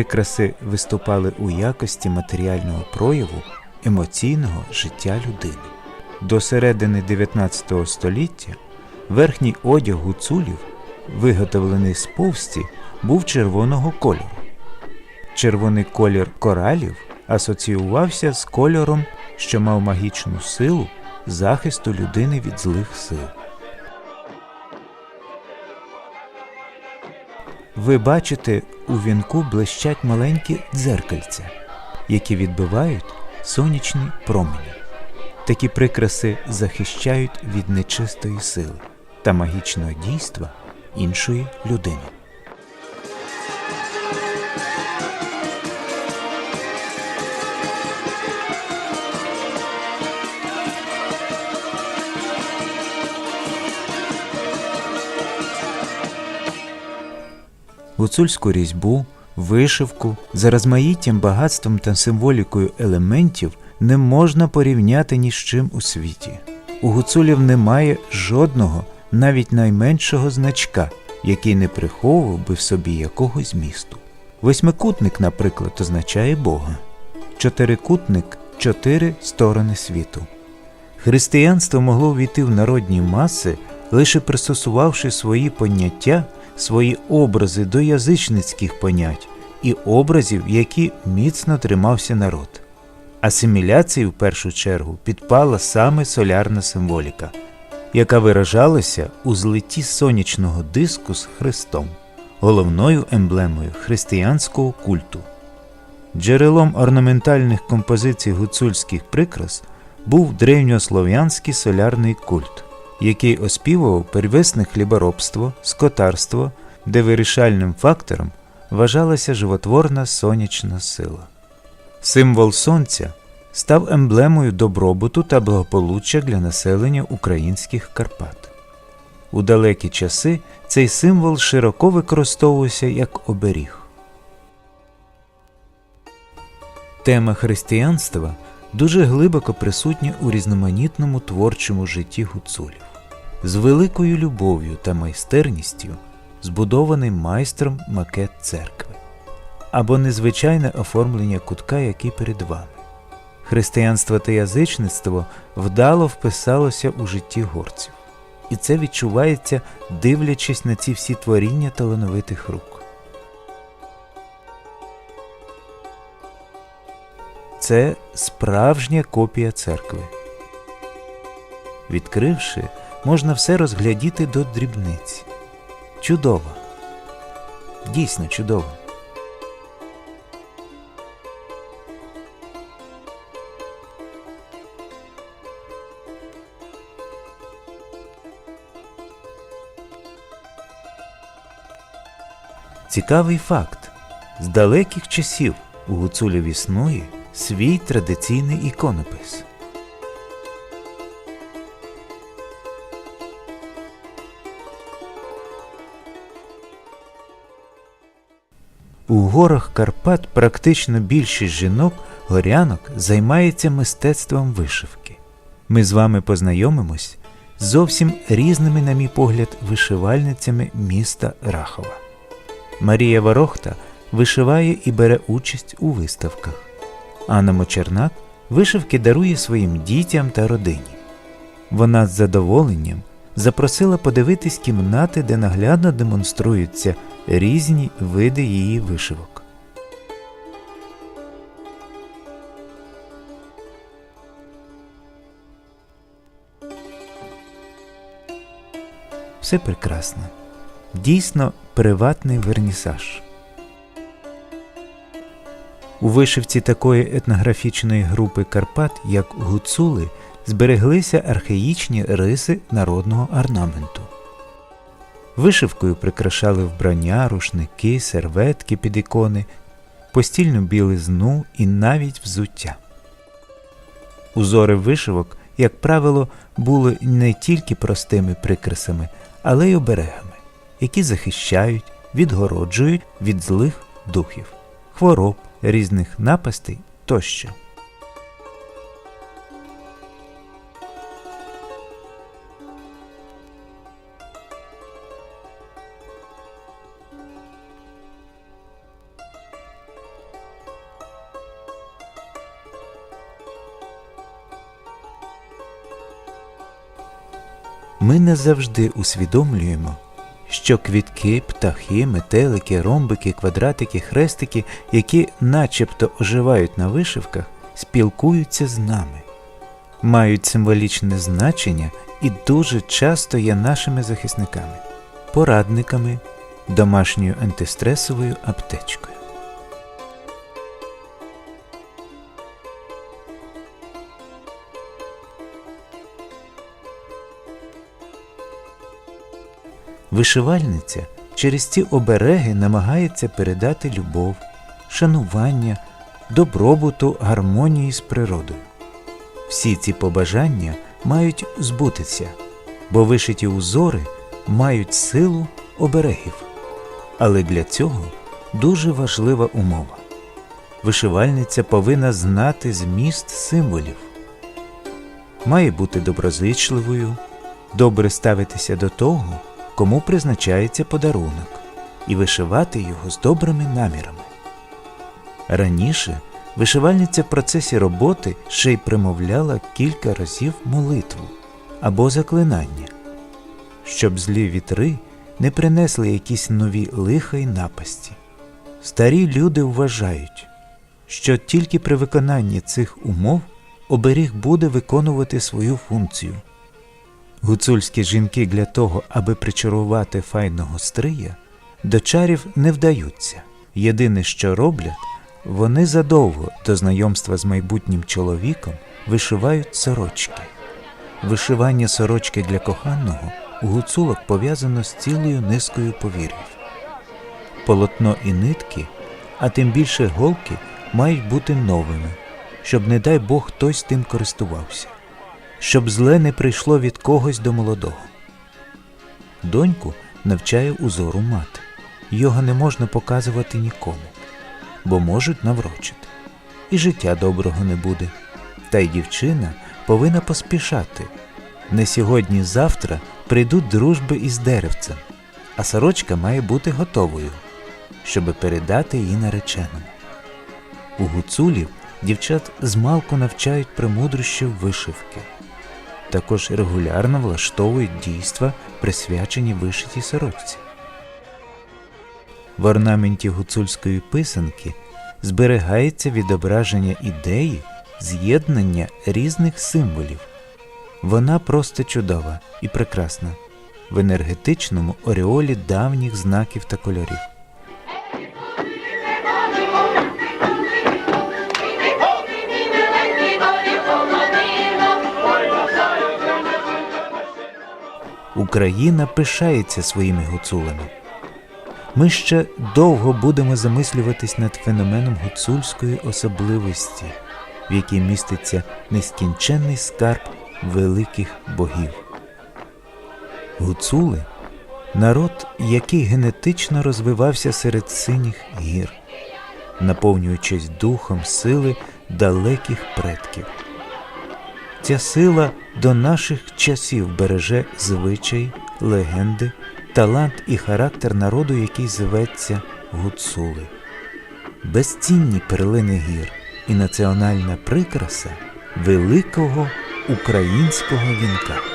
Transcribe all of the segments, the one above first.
Прикраси виступали у якості матеріального прояву емоційного життя людини. До середини 19 століття верхній одяг гуцулів, виготовлений з повсті, був червоного кольору. Червоний колір коралів асоціювався з кольором, що мав магічну силу захисту людини від злих сил. Ви бачите, у вінку блищать маленькі дзеркальця, які відбивають сонячні промені. Такі прикраси захищають від нечистої сили та магічного дійства іншої людини. Гуцульську різьбу, вишивку за розмаїттям, багатством та символікою елементів не можна порівняти ні з чим у світі. У гуцулів немає жодного, навіть найменшого значка, який не приховував би в собі якогось змісту. Восьмикутник, наприклад, означає Бога, чотирикутник чотири сторони світу. Християнство могло війти в народні маси, лише пристосувавши свої поняття, свої образи до язичницьких понять і образів, які міцно тримався народ. Асиміляції в першу чергу підпала саме солярна символіка, яка виражалася у злитті сонячного диску з Христом, головною емблемою християнського культу. Джерелом орнаментальних композицій гуцульських прикрас був древньослов'янський солярний культ, який оспівував первісне хліборобство, скотарство, де вирішальним фактором вважалася животворна сонячна сила. Символ сонця став емблемою добробуту та благополуччя для населення українських Карпат. У далекі часи цей символ широко використовувався як оберіг. Тема християнства дуже глибоко присутня у різноманітному творчому житті гуцулів. З великою любов'ю та майстерністю збудований майстром макет церкви або незвичайне оформлення кутка, який перед вами. Християнство та язичництво вдало вписалося у житті горців, і це відчувається, дивлячись на ці всі творіння талановитих рук. Це справжня копія церкви. Відкривши, можна все розглядіти до дрібниць. Чудово. Дійсно чудово. Цікавий факт. З далеких часів у гуцулів існує свій традиційний іконопис. У горах Карпат практично більшість жінок горянок займається мистецтвом вишивки. Ми з вами познайомимось з зовсім різними, на мій погляд, вишивальницями міста Рахова. Марія Ворохта вишиває і бере участь у виставках. Анна Мочернак вишивки дарує своїм дітям та родині. Вона з задоволенням запросила подивитись кімнати, де наглядно демонструються різні види її вишивок. Все прекрасно. Дійсно приватний вернісаж. У вишивці такої етнографічної групи Карпат, як гуцули, збереглися архаїчні риси народного орнаменту. Вишивкою прикрашали вбрання, рушники, серветки під ікони, постільну білизну і навіть взуття. Узори вишивок, як правило, були не тільки простими прикрасами, але й оберегами, які захищають, відгороджують від злих духів, хвороб, різних напастей тощо. Не завжди усвідомлюємо, що квітки, птахи, метелики, ромбики, квадратики, хрестики, які начебто оживають на вишивках, спілкуються з нами, мають символічне значення і дуже часто є нашими захисниками, порадниками, домашньою антистресовою аптечкою. Вишивальниця через ці обереги намагається передати любов, шанування, добробуту, гармонії з природою. Всі ці побажання мають збутися, бо вишиті узори мають силу оберегів. Але для цього дуже важлива умова. Вишивальниця повинна знати зміст символів, має бути доброзичливою, добре ставитися до того, кому призначається подарунок, і вишивати його з добрими намірами. Раніше вишивальниця в процесі роботи ще й примовляла кілька разів молитву або заклинання, щоб злі вітри не принесли якісь нові лиха й напасті. Старі люди вважають, що тільки при виконанні цих умов оберіг буде виконувати свою функцію. Гуцульські жінки для того, аби причарувати файного стрия, до чарів не вдаються. Єдине, що роблять, вони задовго до знайомства з майбутнім чоловіком вишивають сорочки. Вишивання сорочки для коханого у гуцулок пов'язано з цілою низкою повір'їв. Полотно і нитки, а тим більше голки, мають бути новими, щоб, не дай Бог, хтось тим користувався щоб зле не прийшло від когось до молодого. Доньку навчає узору мати. Його не можна показувати нікому, бо можуть наврочити. І життя доброго не буде. Та й дівчина повинна поспішати. Не сьогодні, завтра прийдуть дружби із деревцем, а сорочка має бути готовою, щоби передати її нареченому. У гуцулів дівчат змалку навчають премудрощів вишивки також регулярно влаштовують дійства, присвячені вишитій сорочці. В орнаменті гуцульської писанки зберігається відображення ідеї з'єднання різних символів. Вона просто чудова і прекрасна в енергетичному ореолі давніх знаків та кольорів. Україна пишається своїми гуцулами. Ми ще довго будемо замислюватись над феноменом гуцульської особливості, в якій міститься нескінченний скарб великих богів. Гуцули народ, який генетично розвивався серед синіх гір, наповнюючись духом сили далеких предків. Ця сила до наших часів береже звичай, легенди, талант і характер народу, який зветься гуцули, безцінні перлини гір і національна прикраса великого українського вінка.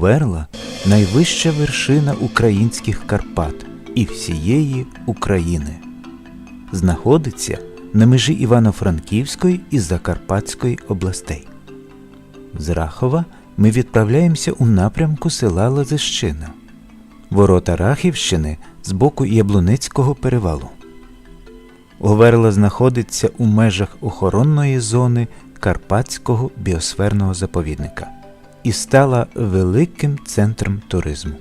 Говерла найвища вершина українських Карпат і всієї України. Знаходиться на межі Івано-Франківської і Закарпатської областей. З Рахова ми відправляємося у напрямку села Лозищина, ворота Рахівщини з боку Яблуницького перевалу. Говерла знаходиться у межах охоронної зони Карпатського біосферного заповідника і стала великим центром туризму.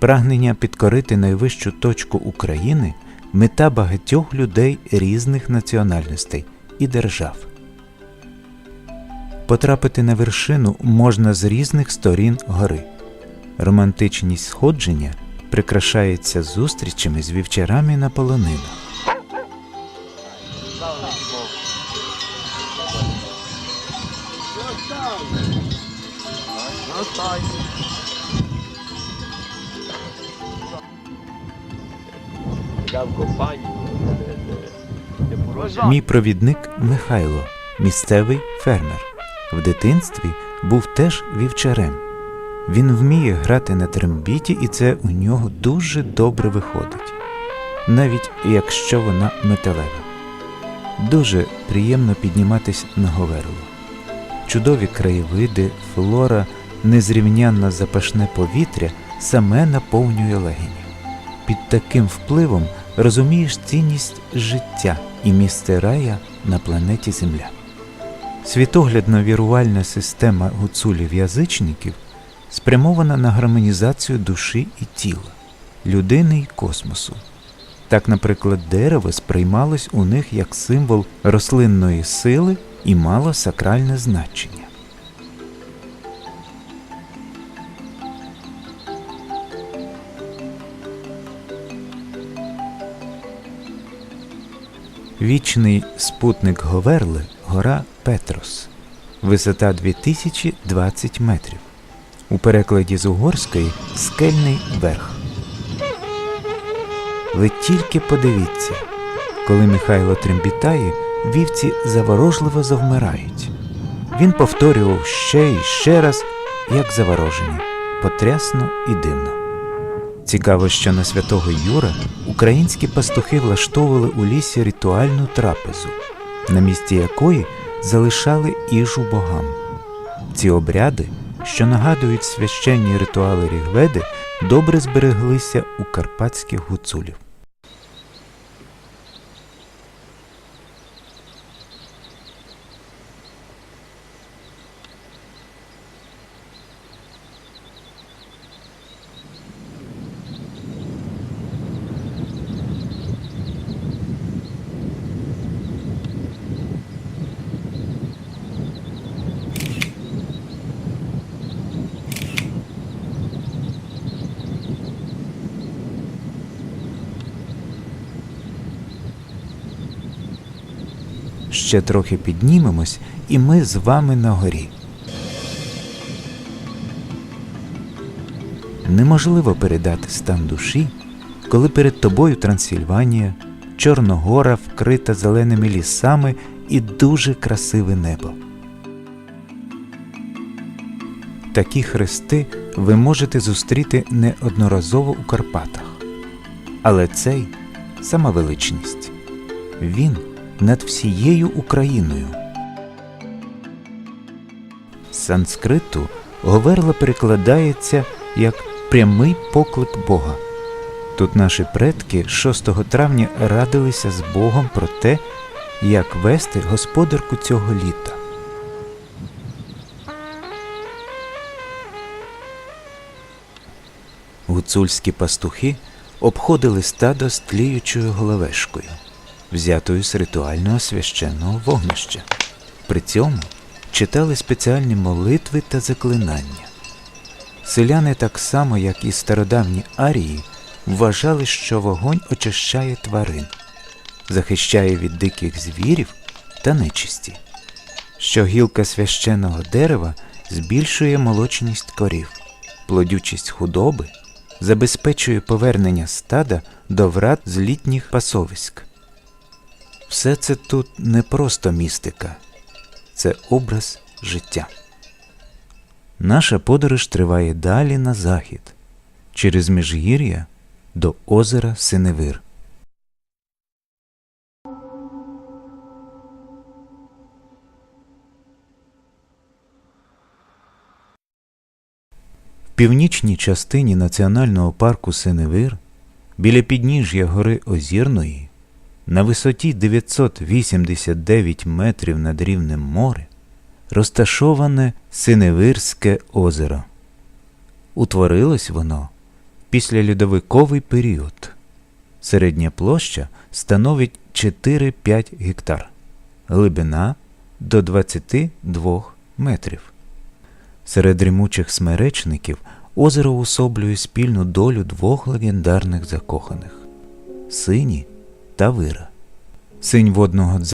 Прагнення підкорити найвищу точку України мета багатьох людей різних національностей і держав. Потрапити на вершину можна з різних сторін гори. Романтичність сходження прикрашається зустрічами з вівчарами на полонинах. Мій провідник Михайло, місцевий фермер. В дитинстві був теж вівчарем. Він вміє грати на трембіті, і це у нього дуже добре виходить, навіть якщо вона металева. Дуже приємно підніматись на Говерло. Чудові краєвиди, флора, незрівнянне запашне повітря саме наповнює легені. Під таким впливом розумієш цінність життя і місце рая на планеті Земля. Світоглядно-вірувальна система гуцулів-язичників спрямована на гармонізацію душі і тіла, людини і космосу. Так, наприклад, дерево сприймалось у них як символ рослинної сили і мало сакральне значення. Вічний спутник Говерли гора Петрос. Висота 2020 метрів. У перекладі з угорської скельний верх. Ви тільки подивіться, коли Михайло трембітає, вівці заворожливо завмирають. Він повторював ще і ще раз, як заворожені, потрясно і дивно. Цікаво, що на святого Юра українські пастухи влаштовували у лісі ритуальну трапезу, на місці якої залишали їжу богам. Ці обряди, що нагадують священні ритуали Рігведи, добре збереглися у карпатських гуцулів. Ще трохи піднімемось, і ми з вами на горі. Неможливо передати стан душі, коли перед тобою Трансильванія, Чорногора вкрита зеленими лісами і дуже красиве небо. Такі хрести ви можете зустріти неодноразово у Карпатах. Але цей сама величність. Він над всією Україною. Санскриту говерла перекладається як прямий поклик Бога. Тут наші предки 6 травня радилися з Богом про те, як вести господарку цього літа. Гуцульські пастухи обходили стадо з тліючою головешкою, взятою з ритуального священного вогнища. При цьому читали спеціальні молитви та заклинання. Селяни, так само як і стародавні арії, вважали, що вогонь очищає тварин, захищає від диких звірів та нечисті, що гілка священного дерева збільшує молочність корів, плодючість худоби, забезпечує повернення стада до врат з літніх пасовиськ. Все це тут не просто містика, це образ життя. Наша подорож триває далі на захід, через Міжгір'я до озера Синевир. В північній частині національного парку Синевир, біля підніжжя гори Озірної, на висоті 989 метрів над рівнем моря, розташоване Синевирське озеро. Утворилось воно після льодовиковий період. Середня площа становить 4-5 гектар, глибина до 22 метрів. Серед дрімучих смеречників озеро усоблює спільну долю двох легендарних закоханих сині та вира. Синь водного